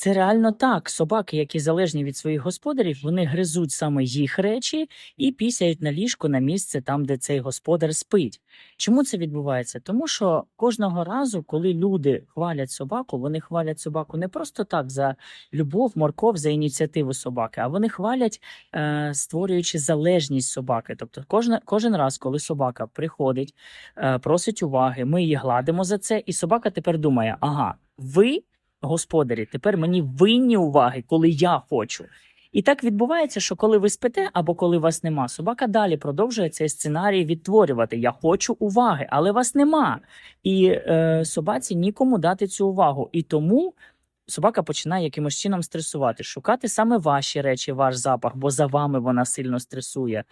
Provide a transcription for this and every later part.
Це реально так. Собаки, які залежні від своїх господарів, вони гризуть саме їх речі і пісяють на ліжко на місце там, де цей господар спить. Чому це відбувається? Тому що кожного разу, коли люди хвалять собаку, вони хвалять собаку не просто так за любов, морков, за ініціативу собаки, а вони хвалять, е, створюючи залежність собаки. Тобто, кожен, кожен раз, коли собака приходить, е, просить уваги, ми її гладимо за це, і собака тепер думає: ага, ви, господарі, тепер мені винні уваги, коли я хочу. І так відбувається, що коли ви спите або коли вас нема, собака далі продовжує цей сценарій відтворювати. Я хочу уваги, але вас нема. І е, собаці нікому дати цю увагу. І тому собака починає якимось чином стресувати, шукати саме ваші речі, ваш запах, бо за вами вона сильно стресує. Е,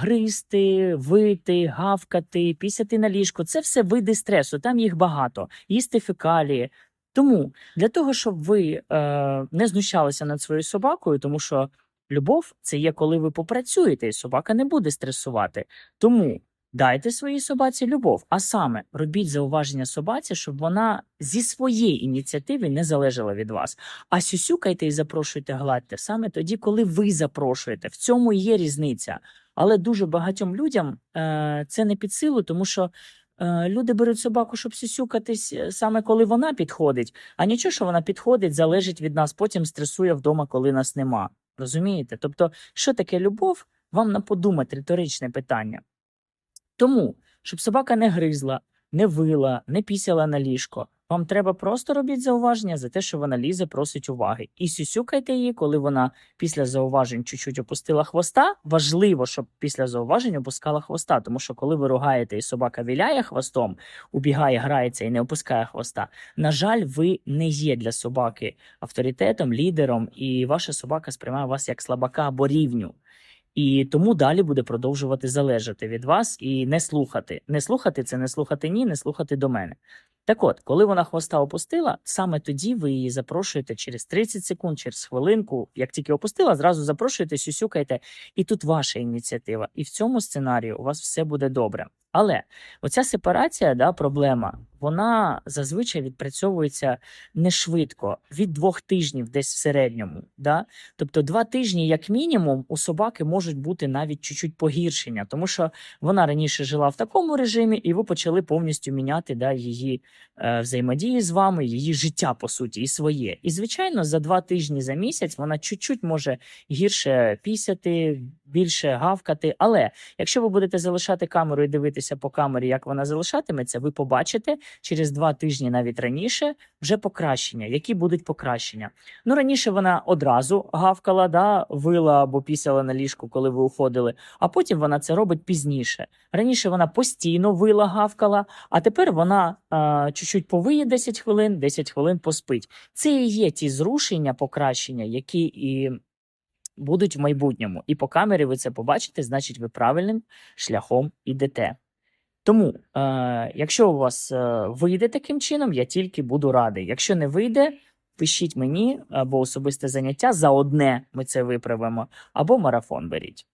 Гризти, вити, гавкати, пісяти на ліжко це все види стресу, там їх багато, їсти фекалії. Тому для того, щоб ви е, не знущалися над своєю собакою, тому що любов це є коли ви попрацюєте, і собака не буде стресувати. Тому дайте своїй собаці любов, а саме робіть зауваження собаці, щоб вона зі своєї ініціативи не залежала від вас. А сюсюкайте і запрошуйте гладьте саме тоді, коли ви запрошуєте. В цьому є різниця. Але дуже багатьом людям е, це не під силу, тому що люди беруть собаку, щоб сюсюкатись е, саме коли вона підходить. А нічого, що вона підходить, залежить від нас, потім стресує вдома, коли нас нема. Розумієте? Тобто, що таке любов? Вам на подумати риторичне питання. Тому, щоб собака не гризла, не вила, не пісяла на ліжко, вам треба просто робіть зауваження за те, що вона лізе, просить уваги. І сюсюкайте її, коли вона після зауважень чуть-чуть опустила хвоста. Важливо, щоб після зауважень опускала хвоста, тому що коли ви ругаєте і собака віляє хвостом, убігає, грається і не опускає хвоста. На жаль, ви не є для собаки авторитетом, лідером, і ваша собака сприймає вас як слабака або рівню. І тому далі буде продовжувати залежати від вас і не слухати. Не слухати це не слухати ні, не слухати до мене. Так от, коли вона хвоста опустила, саме тоді ви її запрошуєте через 30 секунд, через хвилинку. Як тільки опустила, зразу запрошуєте, сюсюкайте, і тут ваша ініціатива. І в цьому сценарію у вас все буде добре. Але оця сепарація, да, проблема, вона зазвичай відпрацьовується не швидко, від двох тижнів, десь в середньому. Да? Тобто два тижні, як мінімум, у собаки можуть бути навіть чуть-чуть погіршення, тому що вона раніше жила в такому режимі, і ви почали повністю міняти да, її взаємодії з вами, її життя, по суті, і своє. І, звичайно, за два тижні за місяць вона чуть-чуть може гірше пісяти, більше гавкати. Але якщо ви будете залишати камеру і дивитися по камері, як вона залишатиметься, ви побачите через два тижні, навіть раніше, вже покращення. Які будуть покращення? Ну раніше вона одразу гавкала, да, вила або пісяла на ліжку, коли ви уходили, а потім вона це робить пізніше. Раніше вона постійно вила, гавкала, а тепер вона чуть-чуть повиє 10 хвилин, 10 хвилин поспить. Це і є ті зрушення, покращення, які і будуть в майбутньому. І по камері ви це побачите, значить, ви правильним шляхом ідете. Тому, е, якщо у вас е, вийде таким чином, я тільки буду радий. Якщо не вийде, пишіть мені або особисте заняття за одне ми це виправимо, або марафон беріть.